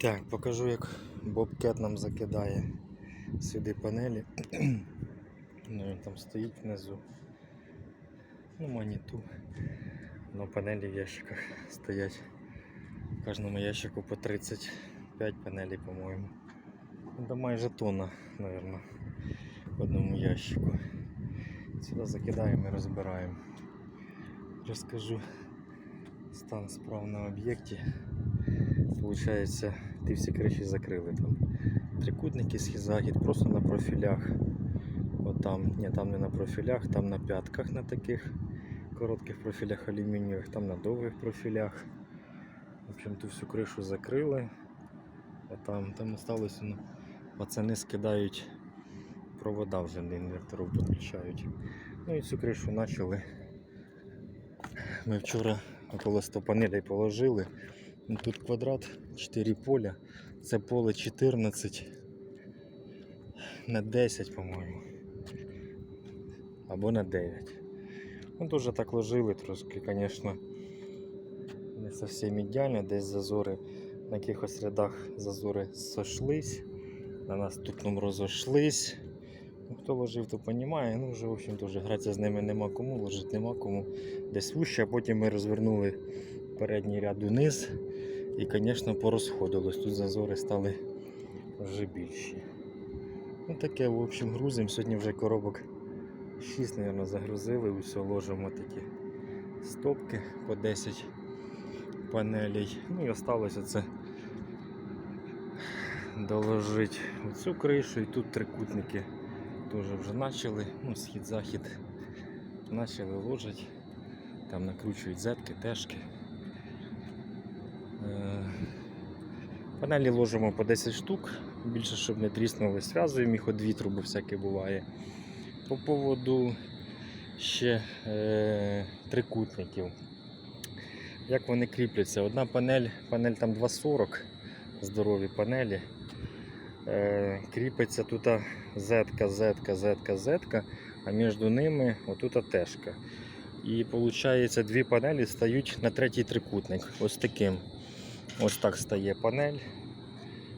Так, покажу, як Бобкет нам закидає сюди панелі. Ну, він там стоїть внизу. Ну, маніту. Ну, панелі в ящиках стоять. В кожному ящику по 35 панелей, по-моєму. Да майже тонна, мабуть, в одному ящику. Сюди закидаємо і розбираємо. Розкажу стан справ на об'єкті. Получається, ті всі криші закрили там. Трикутники схід-захід просто на профілях. От там, ні, там не на профілях, там на п'ятках на таких коротких профілях алюмінієвих, там на довгих профілях. В общем, ту всю кришу закрили. А там, там осталось, ну, пацани скидають провода вже до інверторів підключають. Ну і цю кришу почали. Ми вчора около 100 панелей положили. Ну, Тут квадрат, 4 поля. Це поле 14 на 10, по-моєму. Або на 9. Ну, дуже так ложили трошки, звісно, не зовсім ідеально. Десь зазори на якихось рядах зазори сошлись, на наступному розійшлись. Ну, хто ложив, то розуміє. Ну, вже, в общем, дуже гратися з ними нема кому, ложити нема кому. Десь вище, а потім ми розвернули передній ряд униз. І, звісно, порозходилось. Тут зазори стали вже більші. Ну таке, в общем, грузимо. Сьогодні вже коробок 6, мабуть, загрузили. Усе ложимо такі стопки по 10 панелей. Ну і осталося це доложити оцю кришу і тут трикутники теж вже почали. Ну, схід-захід почали ложити. Там накручують зетки, тежки. Е, Панелі ложимо по 10 штук, більше щоб не тріснули, зв'язуємо їх вітру, бо всяке буває. По поводу ще е, трикутників. Як вони кріпляться? Одна панель, панель там 2,40, здорові панелі. Е, кріпиться тут зетка, зетка, зетка, зетка, а між ними отут тежка. І виходить, дві панелі стають на третій трикутник. Ось таким. Ось так стає панель.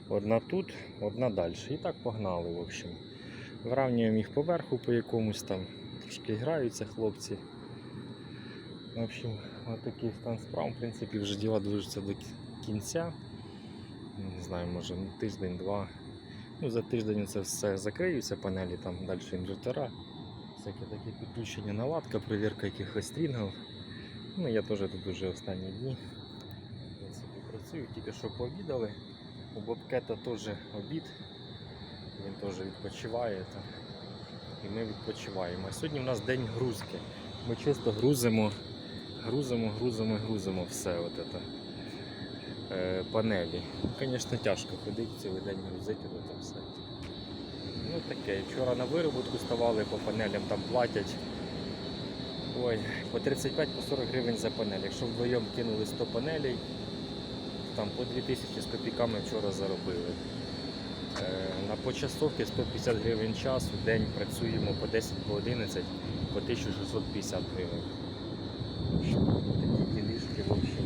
Одна тут, одна далі. І так погнали, в общем. Вравнюємо їх поверху по якомусь там. Трішки граються хлопці. В общем, отакий стан справ. В принципі, вже діла движуться до кінця. Не знаю, може тиждень-два. Ну, за тиждень це все закриються панелі, там далі інвертора. Всякі такі підключення наладка, перевірка якихось стрінгів. Ну, я теж тут вже останні дні. В працюю, тільки що пообідали. У Бобкета теж обід. Він теж відпочиває. Там. І ми відпочиваємо. Сьогодні у нас день грузки. Ми чисто грузимо, грузимо, грузимо, грузимо все. От це, е, панелі. Звісно, тяжко ходити цілий день грузити це все. Ну таке, вчора на вироботку ставали по панелям, там платять. Ой, по 35-40 гривень за панель. Якщо вдвоєм кинули 100 панелей, там по 2000 з копійками вчора заробили. Е, на почасовки 150 гривень час, в день працюємо по 10 по 11 по 1650 гривень. Такі ділішки, взагалі.